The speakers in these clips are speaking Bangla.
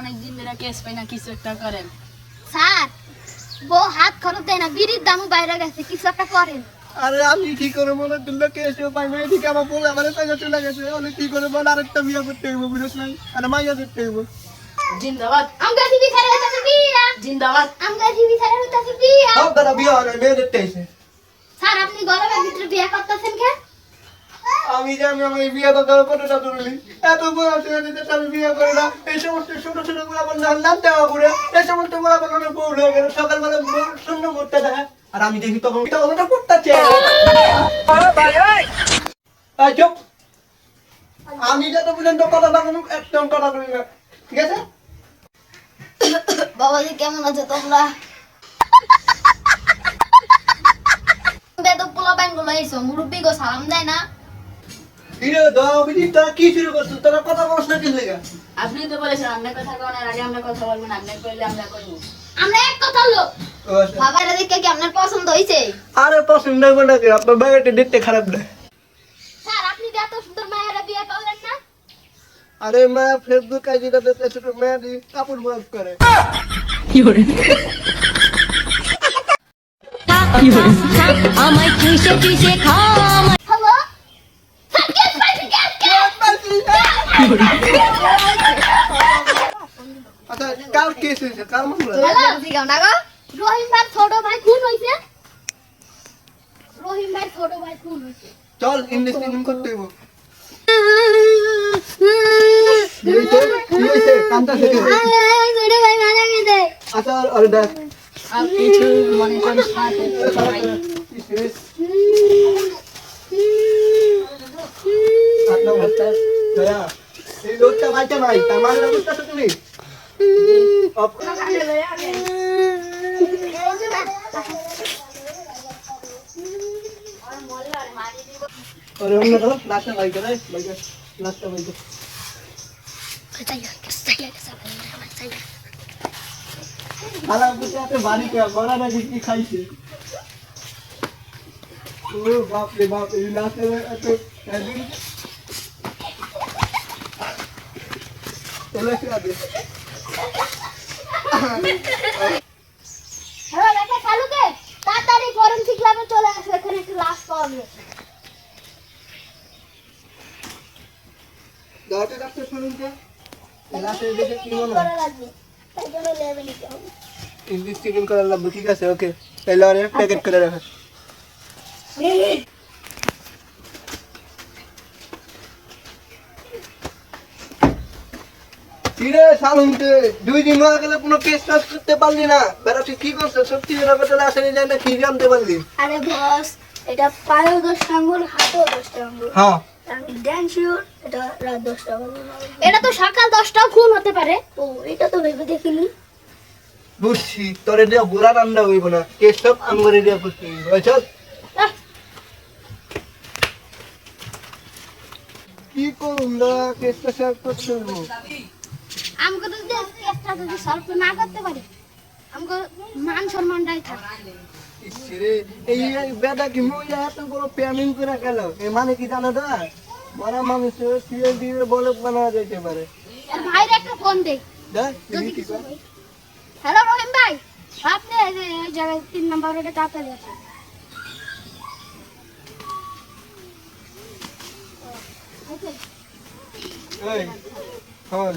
অনেক দিন ধরে কেস পাই না কিছু একটা করেন। স্যার বউ হাত খরচ দেয় না বিড়ির দামও বাইরে গেছে কিছু একটা করেন। আরে আমি কি করে মনে তুললে কেসে পাই না এদিকে আমার বলে আমার টাকা চলে গেছে অনেক কি করে বলে আরেকটা বিয়ে করতে হইব বুঝছ নাই? আর মাইয়া দেখতে হইব। জিন্দাবাদ। আমগা টিভি ছাড়া হইতাছে বিয়া? জিন্দাবাদ। আমগা টিভি ছাড়া হইতাছে বিয়া? সব দাদা বিয়ে হয় মেয়ে দেখতে এসে স্যার আপনি গরমের ভিতরে বিয়া করতেছেন কেন? আমি যে আমি আমার বিয়ে হবে, কতটা তুলি এত বয়স হয়ে যেতে আমি বিয়ে করি না। এই সমস্ত ছোট ছোটগুলা বন্ধু নাম দেওয়া করে, এই সমস্তগুলা বন্ধু বউ হয়ে গেল। সকালবেলা শূন্য করতে দেয় আর আমি দেখি তখন ওটা করতেছে চুপ। আমি যত পর্যন্ত কথা বলব, একদম কথা বলি না। ঠিক আছে? বাবাজি, কেমন আছো তোমরা? বেদ পোলা বাইনগুলো এসো মুরব্বি গো সালাম দেয় না। হিরো দাও বিধি তোরা কি শুরু করছিস তোরা কথা বলছ না কি লেগে আপনি তো বলেছেন আমরা কথা বলার আগে আমরা কথা বলব না আপনি করলে আমরা করব। আমরা এক কথা লোক বাবা এরা দেখে কি আপনার পছন্দ হয়েছে? আরে পছন্দ হবে না আপনার বাইরে দেখতে খারাপ না। স্যার আপনি যে এত সুন্দর মায়েরা বিয়ে করলেন না? আরে মা ফেসবুক আইডি টা দেখতে ছোট মেয়ে দি কাপড় বয়স করে। আমায় কিসে কিসে খাম হ্যালো স্যার কেস পাইছি কেস আচ্ছা কার কেস হয়েছে কার মামলা রহিম ভাই ছোট ভাই খুন হইছে। রহিম ভাই ছোট ভাই খুন হইছে। চল ইনভেস্টিগেশন করতে হইব। হয়েছে হয়েছে আচ্ছা আরে দেখ। আর কিছু মনে করেন সাথে লোকটা ভাইটা নাই তার মানে অবস্থা তুমি অপ- অন্য ধর লাস্টটা ভাই করে ভাই লাস্টটা ভাই করে খালা বুঝে আছে বাড়িতে বড় না কি খাইছে। ও বাপ রে বাপ, এই লাস্টে এত একদিন চলে আসে আগে হ্যালো দেখা কালুকে তাড়াতাড়ি ফরেনসিক ল্যাবে চলে আসো এখানে একটু লাশ পাওয়া গেছে দাঁড়াতে ডাক্তার শুনুন তো লাস্টে দেখে কি মনে করা লাগবে তাই জন্য ল্যাবে নিতে হবে ইনভেস্টিগেশন করার লাগবে ঠিক আছে ওকে তাহলে আরে প্যাকেট করে রাখা। কিরে সালুনতে দুই দিন হয়ে গেলে কোনো কেস টাস করতে পারলি না। বেড়া তুই কি করছিস? সত্যি বেড়া বেটালে আসেনি যায় না কি জানতে পারলি? আরে বস এটা পায়েও দশটা আঙ্গুল হাতেও দশটা আঙ্গুল। হ্যাঁ। আমি ড্যান শিওর এটা রাত দশটা এটা তো সকাল দশটাও খুন হতে পারে। ও এটা তো ভেবে দেখিনি। বুঝছি তোরে দিয়ে বুড়া রান্না হইব না কেস সব আঙ্গুরে দিয়ে করতে হইব কি করুন না কেসটা শেয়ার করতে আমাকে যদি কেসটা যদি সলভ না করতে পারে আমাকে মান সম্মানটাই থাকে। এই এই কি মহিলা এত বড় প্যামিং করে গেল? এ মানে কি জানো তো মরা মানুষের সিএল দিয়ে বলে বানা যেতে পারে। আর ভাইয়ের একটা ফোন দেখ যদি কিছু হ্যালো রহিম ভাই আপনি এই জায়গায় তিন নম্বর রোডে তাড়াতাড়ি আসেন এই হল।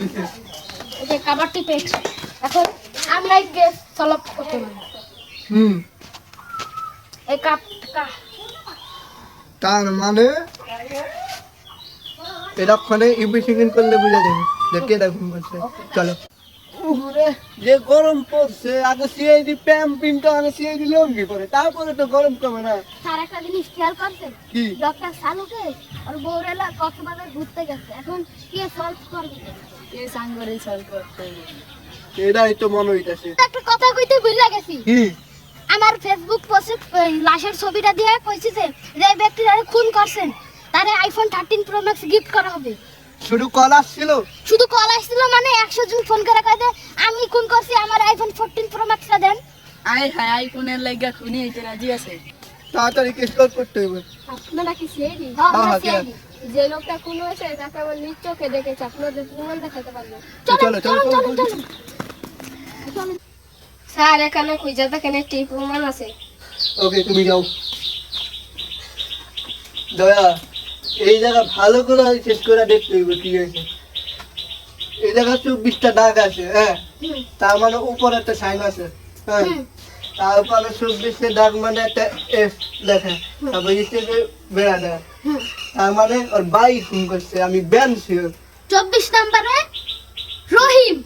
এই যে কাবারটি পেয়েছি। এখন আমরা কেস সলভ করতে পারি। হুম। এই কাপ তার মানে এরক্ষণে ইনভেস্টিগেশন করলে বুঝা যাবে দেখে দেখুন চলো। যে গরম পড়ছে আগে সিআইডি প্যাম পিনটা আগে সিআইডি লঙ্গি পরে তারপরে তো গরম কমে না। স্যার একটা জিনিস খেয়াল করছেন? কি? ডক্টর সালুকে আর বৌরেলা কক্সবাজার ঘুরতে গেছে। এখন কে সলভ করবে? এই সাঙ্গরে সলভ করতে। এটাই তো মনে হইতাছে। একটা কথা কইতে ভুলে গেছি। কি? আমার ফেসবুক পোস্টে এই লাশের ছবিটা দিয়ে কইছি যে যে ব্যক্তিরা খুন করছেন তারে iPhone thirteen pro max gift করা হবে। শুধু কল আসছিল? শুধু কল আসছিল মানে একশো জন ফোন করে কয়ে আমি খুন করছি আমার আইফোন ফোরটিন প্রো ম্যাক্সটা দেন। আয় হায় আইফোনের লাগা খুনি হইতে রাজি আছে। তাড়াতাড়ি কেস কল করতে হবে আপনারা কি সিআইডি হ্যাঁ, হ্যাঁ, যে লোকটা খুন হয়েছে তাকে আমার নিজ চোখে দেখেছে আপনাদের প্রমাণ দেখাতে পারব চলো, চলো, চলো, চলো। স্যার এখানে খুঁজে দেখেন একটি প্রমাণ আছে। ওকে তুমি যাও। দয়া। এই জায়গা ভালো করে চেক করে দেখতে হইব কি হয়েছে এই জায়গা চব্বিশটা দাগ আছে হ্যাঁ? তার মানে উপরে একটা সাইন আছে হ্যাঁ? তারপরে চব্বিশটা দাগ মানে একটা এফ লেখা তারপর স্টেজে বেড়া দেয়। তার মানে ওর বাই ফোন করছে আমি ব্যান ছিল চব্বিশ নম্বরে রহিম।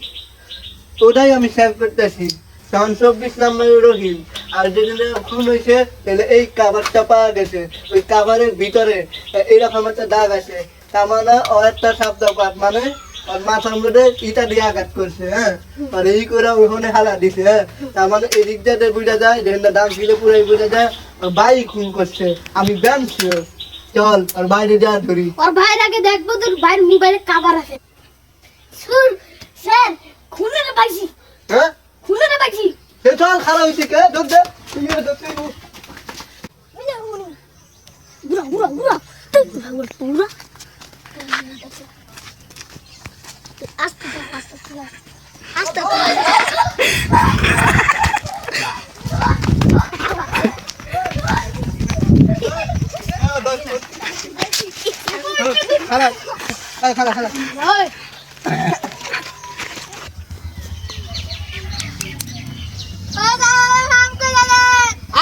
ওটাই আমি সেভ করতেছি। তখন চব্বিশ নম্বরে রহিম। আর তার মানে মানে হ্যাঁ? আর এই করে ওখানে হালা দিছে হ্যাঁ? তার মানে বুঝা যায় যেখানে ওর বাই খুন করছে। আমি ছিল। চল আর বাইরে যা ধরি। ওর ভাইয়ের আগে দেখব তোর ভাইয়ের মোবাইলে কাভার আছে। স্যার, খুনের পাইছি হ্যাঁ খুনের পাইছি সে চল খারাপ হয়েছে কে? ধর দে। তুই ধরতে বুড়া বুড়া বুড়া তুই বুড়া। বুড়া আস্তে আস্তে আস্তে আস্তে খারাপ খারাপ খারাপ ওই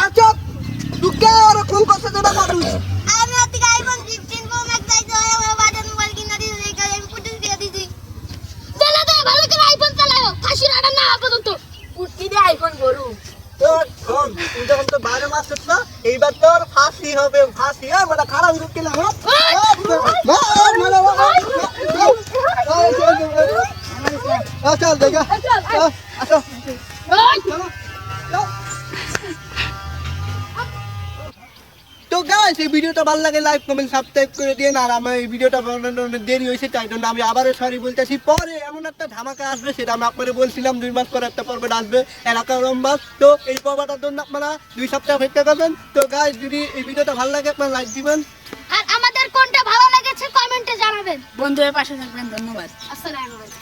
আচ্ছা তুই কে আর কোন কথা যেটা পারুস আমি আজকে আইফোন 15 প্রো ম্যাক্স চাইছি ওই আমার বাজার মোবাইল কিনা দিয়েছি এই কারণে আমি পুতুল দিয়ে দিয়েছি চালা দে ভালো করে আইফোন চালাও ফাঁসির আড়া না পর্যন্ত কুটকি দিয়ে আইফোন গরু তোর তুই যখন তো মাছ ধরছ না এইবার তোর ফাঁসি হবে ফাঁসি হ্যাঁ মানে খারাপ রূপ কিনা হ্যাঁ চল দেখা গাইস এই ভিডিওটা ভালো লাগে লাইক কমেন্ট সাবস্ক্রাইব করে দিন আর আমার এই ভিডিওটা বানানোর অনেক দেরি হয়েছে তাই জন্য আমি আবারও সরি বলতেছি। পরে এমন একটা ধামাকা আসবে সেটা আমি আপনাদের বলছিলাম দুই মাস পরে একটা পর্ব আসবে এলাকা রম্বাস। তো এই পর্বটার জন্য আপনারা দুই সপ্তাহ অপেক্ষা করবেন। তো গাইস যদি এই ভিডিওটা ভালো লাগে আপনারা লাইক দিবেন। আর আমাদের কোনটা ভালো লেগেছে কমেন্টে জানাবেন। বন্ধুদের পাশে থাকবেন ধন্যবাদ। আসসালামু আলাইকুম।